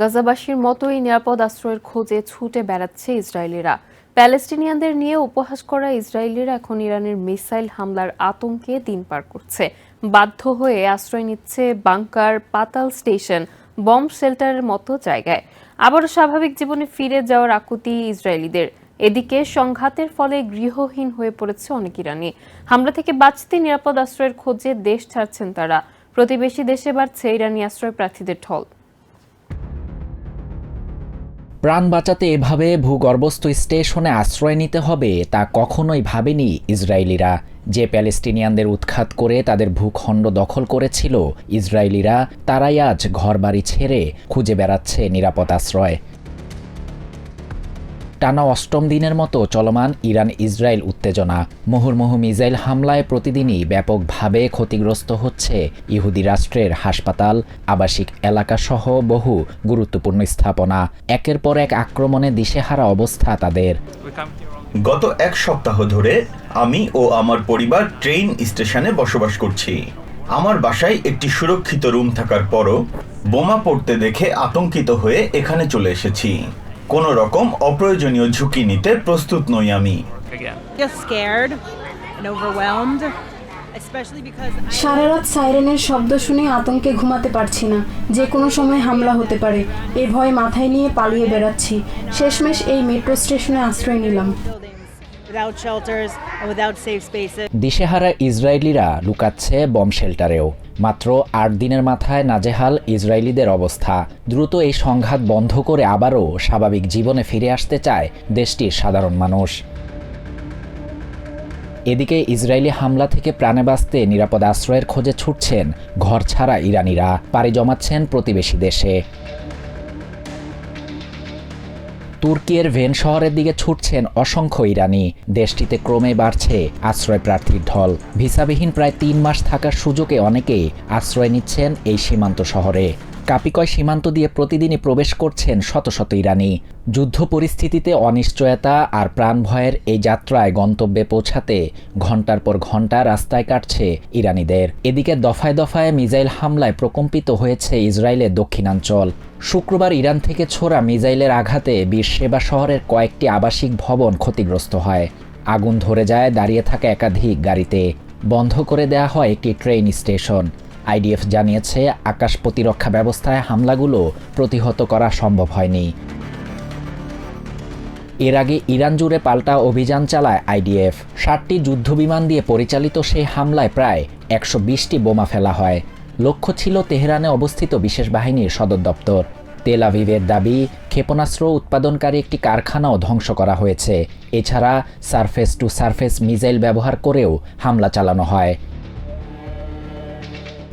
গাজাবাসীর মতোই নিরাপদ আশ্রয়ের খোঁজে ছুটে বেড়াচ্ছে ইসরায়েলিরা। প্যালেস্টিনিয়ানদের নিয়ে উপহাস করা ইসরায়েলিরা এখন ইরানের মিসাইল হামলার আতঙ্কে দিন পার করছে। বাধ্য হয়ে আশ্রয় নিচ্ছে বাংকার পাতাল স্টেশন, বম্ব শেল্টারের মতো জায়গায়। আবারও স্বাভাবিক জীবনে ফিরে যাওয়ার আকুতি ইসরায়েলিদের। এদিকে সংঘাতের ফলে গৃহহীন হয়ে পড়েছে অনেক ইরানি। হামলা থেকে বাঁচতে নিরাপদ আশ্রয়ের খোঁজে দেশ ছাড়ছেন তারা। প্রতিবেশী দেশে বাড়ছে ইরানি আশ্রয় প্রার্থীদের ঢল। প্রাণ বাঁচাতে এভাবে ভূগর্ভস্থ স্টেশনে আশ্রয় নিতে হবে তা কখনোই ভাবেনি ইসরায়েলিরা। যে প্যালেস্টিনিয়ানদের উৎখাত করে তাদের ভূখণ্ড দখল করেছিল ইসরায়েলিরা, তারাই আজ ঘরবাড়ি ছেড়ে খুঁজে বেড়াচ্ছে নিরাপদ আশ্রয়। টানা অষ্টম দিনের মতো চলমান ইরান ইসরায়েল উত্তেজনা। মুহুর্মুহু মিসাইল হামলায় প্রতিদিনই ব্যাপকভাবে ক্ষতিগ্রস্ত হচ্ছে ইহুদি রাষ্ট্রের হাসপাতাল, আবাসিক এলাকাসহ বহু গুরুত্বপূর্ণ স্থাপনা। একের পর এক আক্রমণে দিশেহারা অবস্থা তাদের। গত এক সপ্তাহ ধরে আমি ও আমার পরিবার ট্রেন স্টেশনে বসবাস করছি। আমার বাসায় একটি সুরক্ষিত রুম থাকার পরও বোমা পড়তে দেখে আতঙ্কিত হয়ে এখানে চলে এসেছি। কোনো রকম অপ্রয়োজনীয় ঝুঁকি নিতে প্রস্তুত নই আমি। সারা রাত সাইরেনের শব্দ শুনে আতঙ্কে ঘুমাতে পারছি না। যে কোনো সময় হামলা হতে পারে। এ ভয় মাথায় নিয়ে পালিয়ে বেড়াচ্ছি। শেষমেশ এই মেট্রো স্টেশনে আশ্রয় নিলাম। দিশেহারা ইসরায়েলিরা লুকাচ্ছে বম শেল্টারেও। মাত্র আট দিনের মাথায় নাজেহাল ইসরায়েলিদের অবস্থা। দ্রুত এই সংঘাত বন্ধ করে আবারও স্বাভাবিক জীবনে ফিরে আসতে চায় দেশটির সাধারণ মানুষ। এদিকে ইসরায়েলি হামলা থেকে প্রাণে বাঁচতে নিরাপদ আশ্রয়ের খোঁজে ছুটছেন ঘর ছাড়া ইরানিরা। পাড়ি জমাচ্ছেন প্রতিবেশী দেশে। তুর্কির ভেন শহরের দিকে ছুটছেন অসংখ্য ইরানি। দেশটিতে ক্রমে বাড়ছে আশ্রয় প্রার্থীর ঢল। ভিসাবিহীন প্রায় তিন মাস থাকার সুযোগে অনেকেই আশ্রয় নিচ্ছেন এই সীমান্ত শহরে। কাপিকয় সীমান্ত দিয়ে প্রতিদিনই প্রবেশ করছেন শত শত ইরানি। যুদ্ধ পরিস্থিতিতে অনিশ্চয়তা আর প্রাণভয়ের এই যাত্রায় গন্তব্যে পৌঁছাতে ঘণ্টার পর ঘণ্টা রাস্তায় কাটছে ইরানিদের। এদিকে দফায় দফায় মিজাইল হামলায় প্রকম্পিত হয়েছে ইসরায়েলের দক্ষিণাঞ্চল। শুক্রবার ইরান থেকে ছোড়া মিজাইলের আঘাতে সেবা শহরের কয়েকটি আবাসিক ভবন ক্ষতিগ্রস্ত হয়। আগুন ধরে যায় দাঁড়িয়ে থাকা একাধিক গাড়িতে। বন্ধ করে দেয়া হয় একটি ট্রেন স্টেশন। আইডিএফ জানিয়েছে, আকাশ প্রতিরক্ষা ব্যবস্থায় হামলাগুলো প্রতিহত করা সম্ভব হয়নি। এর আগে ইরান জুড়ে পাল্টা অভিযান চালায় আইডিএফ। ষাটটি যুদ্ধবিমান দিয়ে পরিচালিত সেই হামলায় প্রায় একশো বিশটি বোমা ফেলা হয়। লক্ষ্য ছিল তেহরানে অবস্থিত বিশেষ বাহিনীর সদর দপ্তর। তেল আভিভের দাবি, ক্ষেপণাস্ত্র উৎপাদনকারী একটি কারখানাও ধ্বংস করা হয়েছে। এছাড়া সারফেস টু সারফেস মিসাইল ব্যবহার করেও হামলা চালানো হয়।